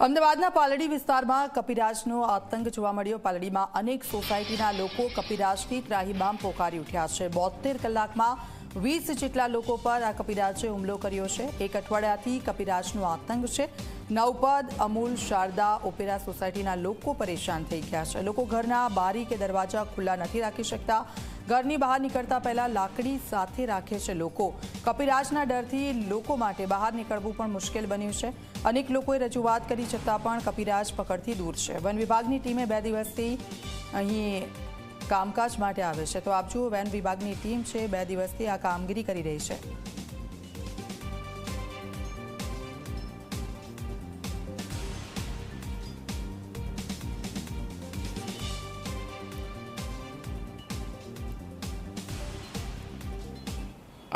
અમદાવાદના પાલડી વિસ્તારમાં કપિરાજનો આતંક જોવા મળ્યો. પાલડીમાં અનેક સોસાયટીના લોકો કપિરાજથી ત્રાહિમામ પોકારી ઉઠ્યા છે. બોતેર કલાકમાં વીસ જેટલા લોકો પર આ કપિરાજે હુમલો કર્યો છે. એક અઠવાડિયાથી કપિરાજનો આતંક છે. નવપદ, અમૂલ, શારદા ઓપેરા સોસાયટીના લોકો પરેશાન થઈ ગયા છે. લોકો ઘરના બારી કે દરવાજા ખુલ્લા નથી રાખી શકતા. ઘરની બહાર નીકળતા પહેલા લાકડી સાથે રાખે છે લોકો. કપિરાજના ડરથી લોકો માટે બહાર નીકળવું પણ મુશ્કેલ બન્યું છે. અનેક લોકોએ રજૂઆત કરી છતાં પણ કપિરાજ પકડથી દૂર છે. વન વિભાગની ટીમે બે દિવસથી અહીં કામકાજ માટે આવે છે. તો આપ જુઓ, વન વિભાગની ટીમ છે, બે દિવસથી આ કામગીરી કરી રહી છે.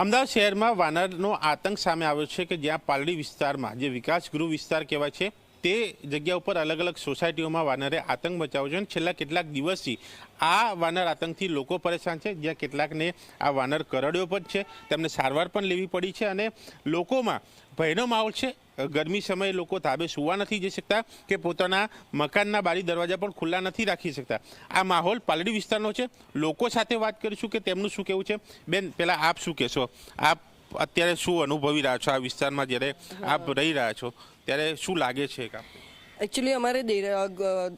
અમદાવાદ શહેરમાં વાનરનો આતંક સામે આવ્યો છે કે જ્યાં પાલડી વિસ્તારમાં, જે વિકાસ ગૃહ વિસ્તાર કહેવાય છે તે જગ્યા ઉપર અલગ અલગ સોસાયટીઓમાં વાનરે આતંક મચાવ્યો છે અને છેલ્લા કેટલાક દિવસથી આ વાનર આતંકથી લોકો પરેશાન છે, જ્યાં કેટલાકને આ વાનર કરડ્યો પણ છે. તેમને સારવાર પણ લેવી પડી છે અને લોકોમાં ભયનો માહોલ છે. ગરમી સમયે લોકો તાબે સુવા નથી જઈ શકતા કે પોતાના મકાનના બારી દરવાજા પણ ખુલ્લા નથી રાખી શકતા. આ માહોલ પાલડી વિસ્તારનો છે. લોકો સાથે વાત કરીશું કે તેમનું શું કહેવું છે? બેન, પહેલાં આપ શું કહેશો? આપ અત્યારે શું અનુભવી રહ્યા છો આ વિસ્તારમાં જ્યારે આપ રહી રહ્યા છો ત્યારે શું લાગે છે કે આપને? એકચ્યુઅલી અમારે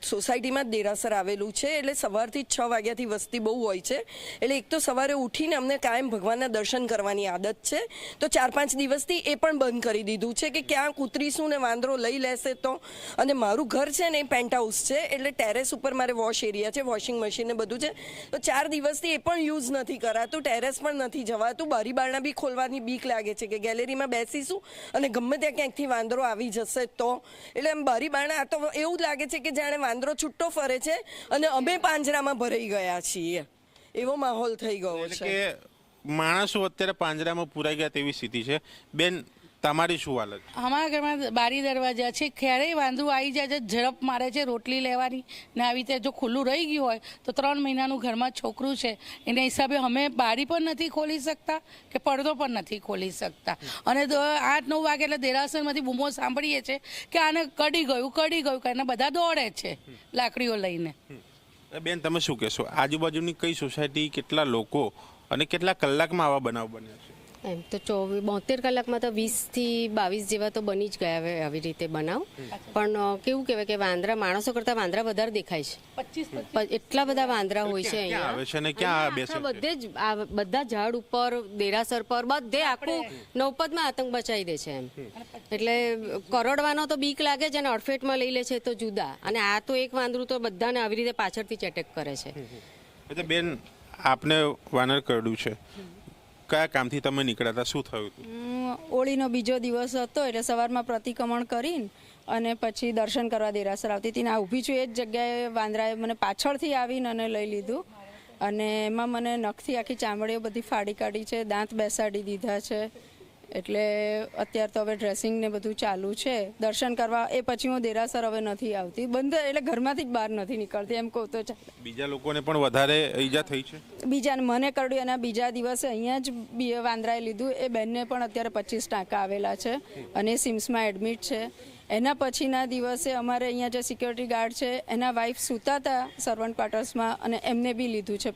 સોસાયટીમાં જ દેરાસર આવેલું છે. એટલે સવારથી છ વાગ્યાથી વસ્તી બહુ હોય છે. એટલે એક તો સવારે ઉઠીને અમને કાયમ ભગવાનના દર્શન કરવાની આદત છે. તો ચાર પાંચ દિવસથી એ પણ બંધ કરી દીધું છે કે ક્યાં ઉતરીશું ને વાંદરો લઈ લેશે તો. અને મારું ઘર છે ને એ પેન્ટ હાઉસ છે. એટલે ટેરેસ ઉપર મારે વોશ એરિયા છે વોશિંગ મશીન ને બધું છે. તો ચાર દિવસથી એ પણ યુઝ નથી કરાતું ટેરેસ પણ નથી જવાતું. બારી બારણા બી ખોલવાની બીક લાગે છે કે ગેલેરીમાં બેસીશું અને ગમે ત્યાં ક્યાંકથી વાંદરો આવી જશે તો. એટલે એમ બારી બારણા આ તો એવું લાગે છે કે જાણે વાંદરો છૂટો ફરે છે અને અમે પાંજરામાં ભરાઈ ગયા છીએ. એવો માહોલ થઈ ગયો છે. માણસો અત્યારે પાંજરામાં પુરાઈ ગયા તેવી સ્થિતિ છે. બેન તમારી શું હાલત અમારા ઘરમાં બારી દરવાજા છે. ક્યારેય વાંદરું આવી જાય છે ઝડપ મારે છે રોટલી લેવાની. ને આવી રીતે જો ખુલ્લું રહી ગયું હોય તો ત્રણ મહિનાનું ઘરમાં છોકરું છે. એના હિસાબે અમે બારી પણ નથી ખોલી શકતા કે પડદો પણ નથી ખોલી શકતા. અને આઠ નવ વાગે એટલે દેરાસરમાંથી બૂમો સાંભળીએ છીએ કે આને કડી ગયું કડી ગયું કરીને બધા દોડે છે લાકડીઓ લઈને. બેન તમે શું કહેશો? આજુબાજુની કઈ સોસાયટી કેટલા લોકો અને કેટલા કલાકમાં આવા બનાવ બન્યા છે? એમ તો ચોવીસ બોતેર કલાકમાં તો વીસથી બાવીસ જેવા તો બની જ ગયા આવી રીતે બનાવ. પણ કેવું કહેવાય કે વાંદરા માણસો કરતાં વાંદરા વધારે દેખાય છે. એટલા બધા વાંદરા હોય છે અહીંયા. બધે જ આ બધા ઝાડ ઉપર દેરાસર પર બધે આખું નવપદમાં આતંક બચાવી દે છે એમ. એટલે કરોડવાનો તો બીક લાગે છે અને અડફેટમાં લઈ લે છે તો જુદા. અને આ તો એક વાંદરું તો બધાને આવી રીતે પાછળથી જ એટેક કરે છે. એટલે બેન આપને વાનર કરડ્યું છે. કયા કામથી તમે નીકળ્યા હતા? શું થયું હતું? હોળીનો બીજો દિવસ હતો, એટલે સવારમાં પ્રતિક્રમણ કરીને અને પછી દર્શન કરવા દેરાસર આવતી હતી ને આ ઊભી છું એ જ જગ્યાએ વાંદરાએ મને પાછળથી આવીને અને લઈ લીધું. અને એમાં મને નખથી આખી ચામડીઓ બધી ફાડી કાઢી છે, દાંત બેસાડી દીધા છે એટલે અત્યારે તો હવે ડ્રેસિંગ ને બધું ચાલુ છે. દર્શન કરવા એ પછી હું દેરાસર હવે નથી આવતી. બંધ એટલે ઘરમાંથી જ બહાર નથી નીકળતી એમ કહું તો બીજા લોકોને પણ વધારે ઈજા થઈ છે? બીજાને મને કરડ્યું અને બીજા દિવસે અહીંયા જ વાંદરાએ લીધું. એ બેનને પણ અત્યારે પચીસ ટાંકા આવેલા છે અને સિમ્સમાં એડમિટ છે. એના પછીના દિવસે અમારે અહીંયા જે સિક્યોરિટી ગાર્ડ છે એના વાઈફ સૂતા હતા સર્વન્ટ ક્વાર્ટર્સમાં અને એમને બી લીધું છે.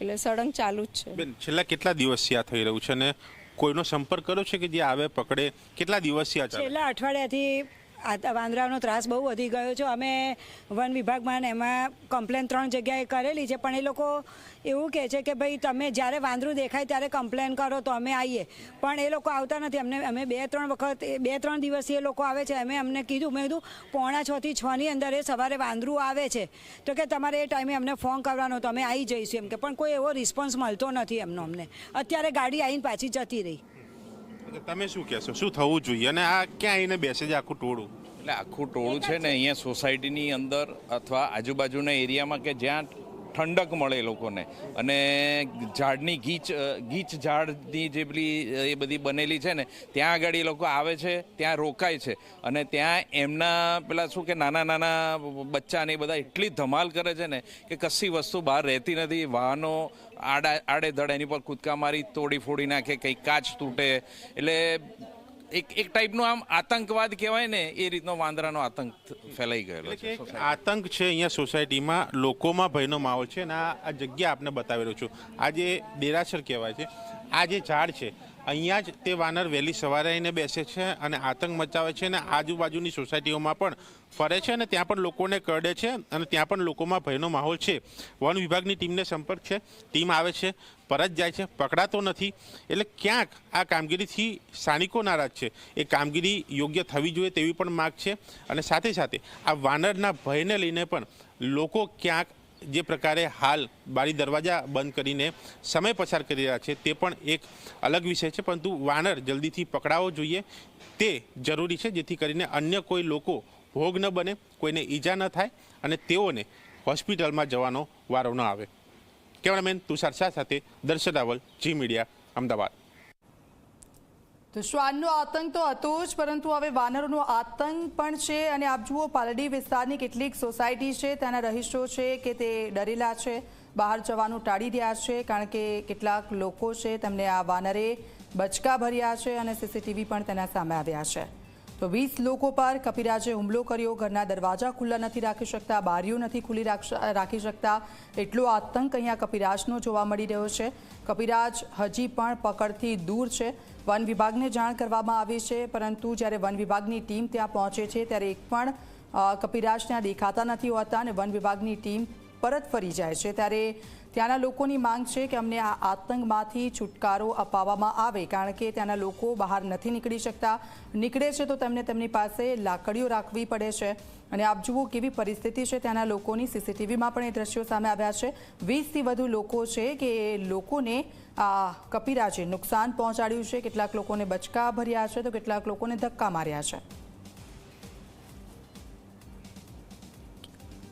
એટલે સળંગ ચાલુ જ છે. બેન છેલ્લા કેટલા દિવસથી આ થઈ રહ્યું છે અને કોઈનો સંપર્ક કર્યો છે કે જે આવે પકડે? કેટલા દિવસથી આ છેલ્લા અઠવાડિયાથી આ વાંદરાનો ત્રાસ બહુ વધી ગયો છે. અમે વન વિભાગમાં એમાં કમ્પ્લેન ત્રણ જગ્યાએ કરેલી છે. પણ એ લોકો એવું કહે છે કે ભાઈ તમે જ્યારે વાંદરું દેખાય ત્યારે કમ્પ્લેન કરો તો અમે આવીએ પણ એ લોકો આવતા નથી. અમને, અમે બે, ત્રણ વખત, બે, ત્રણ દિવસથી એ લોકો આવે છે. અમે અમને કીધું, મેં કીધું, પોણા છથી છની અંદર એ સવારે વાંદરું આવે છે. તો કે તમારે એ ટાઈમે અમને ફોન કરવાનો તો અમે આવી જઈશું. એમ કે, પણ કોઈ એવો રિસ્પોન્સ મળતો નથી એમનો અમને. અત્યારે ગાડી આવીને પાછી જતી રહી. તમે શું કહેશો? શું થવું જોઈએ? અને આ ક્યાં આવીને બેસે છે આખું ટોળું? એટલે આખું ટોળું છે ને અહીંયા સોસાયટીની અંદર અથવા આજુબાજુના એરિયામાં કે જ્યાં ઠંડક મળે લોકોને. અને ઝાડની ગીચ ગીચ ઝાડની જે પેલી એ બધી બનેલી છે ને, ત્યાં આગળ એ લોકો આવે છે, ત્યાં રોકાય છે. અને ત્યાં એમના પેલા શું કે નાના નાના બચ્ચાને એ બધા એટલી ધમાલ કરે છે ને કે કશી વસ્તુ બહાર રહેતી નથી. વાહનો આડા આડે ધડ એની પર કૂદકા મારી, તોડી ફોડી નાખે, કંઈ કાચ તૂટે. એટલે એક એક ટાઈપનો આમ આતંકવાદ કહેવાય ને એ રીતનો વાંદરાનો આતંક ફેલાઈ ગયેલો છે આતંક છે અહીંયા સોસાયટીમાં લોકોમાં ભયનો માહોલ છે અને આ જગ્યા આપને બતાવી રહ્યો છું. આ જે દેરાસર કહેવાય છે આ જે ઝાડ છે અહીંયા જ તે વાનર વહેલી સવારે આવીને બેસે છે અને આતંક મચાવે છે અને આજુબાજુની સોસાયટીઓમાં પણ ફરે છે અને ત્યાં પણ લોકોને કરડે છે અને ત્યાં પણ લોકોમાં ભયનો માહોલ છે. વન વિભાગની ટીમને સંપર્ક છે. ટીમ આવે છે. પરત જાય છે. પકડાતો નથી. એટલે ક્યાંક આ કામગીરીથી સ્થાનિકો નારાજ છે. એ કામગીરી યોગ્ય થવી જોઈએ તેવી પણ માગ છે. અને સાથે સાથે આ વાનરના ભયને લઈને પણ લોકો ક્યાંક જે પ્રકારે હાલ બારી દરવાજા બંધ કરીને સમય પસાર કરી રહ્યા છે, તે પણ એક અલગ વિષય છે, પરંતુ વાનર જલ્દીથી પકડાવો જોઈએ. તે જરૂરી છે, જેથી કરીને અન્ય કોઈ લોકો ભોગ ન બને, કોઈને ઈજા ન થાય અને તેઓને હોસ્પિટલમાં જવાનો વારો ન આવે. કેમેરામેન તુષાર શાહ સાથે દર્શન રાવલ, જી મીડિયા, અમદાવાદ. તો શ્વાનનો આતંક તો હતો જ, પરંતુ હવે વાનરોનો આતંક પણ છે અને આપ જુઓ પાલડી વિસ્તારની કેટલીક સોસાયટી છે, ત્યાંના રહીશો છે કે તે ડરેલા છે, બહાર જવાનું ટાળી રહ્યા છે, કારણ કે કેટલાક લોકો છે તેમને આ વાનરે બચકા ભર્યા છે અને સીસીટીવી પણ તેના સામે આવ્યા છે. વીસ લોકો પર કપિરાજે હુમલો કર્યો. ઘરના દરવાજા ખુલ્લા નથી રાખી શકતા, બારીઓ નથી ખુલ્લી રાખ- શકતા. એટલો આતંક અહીંયા કપિરાજનો જોવા મળી રહ્યો છે. કપિરાજ હજી પણ પકડથી દૂર છે. વન વિભાગને જાણ કરવામાં આવી છે, પરંતુ જ્યારે વન વિભાગની ટીમ ત્યાં પહોંચે છે, ત્યારે એક પણ કપિરાજ ત્યાં દેખાતા નથી હોતા અને વન વિભાગની ટીમ પરત ફરી જાય છે. ત્યારે ત્યાંના લોકોની માંગ છે કે અમને આ આતંકમાંથી છુટકારો અપાવવામાં આવે, કારણ કે ત્યાંના લોકો બહાર નથી નીકળી શકતા. નીકળે છે તો તેમને તેમની પાસે લાકડીઓ રાખવી પડે છે. અને આપ જુઓ કેવી પરિસ્થિતિ છે ત્યાંના લોકોની. સીસીટીવીમાં પણ એ દ્રશ્યો સામે આવ્યા છે. વીસથી વધુ લોકો છે કે લોકોને આ કપિરાજે નુકસાન પહોંચાડ્યું છે. કેટલાક લોકોને બચકા ભર્યા છે તો કેટલાક લોકોને ધક્કા માર્યા છે.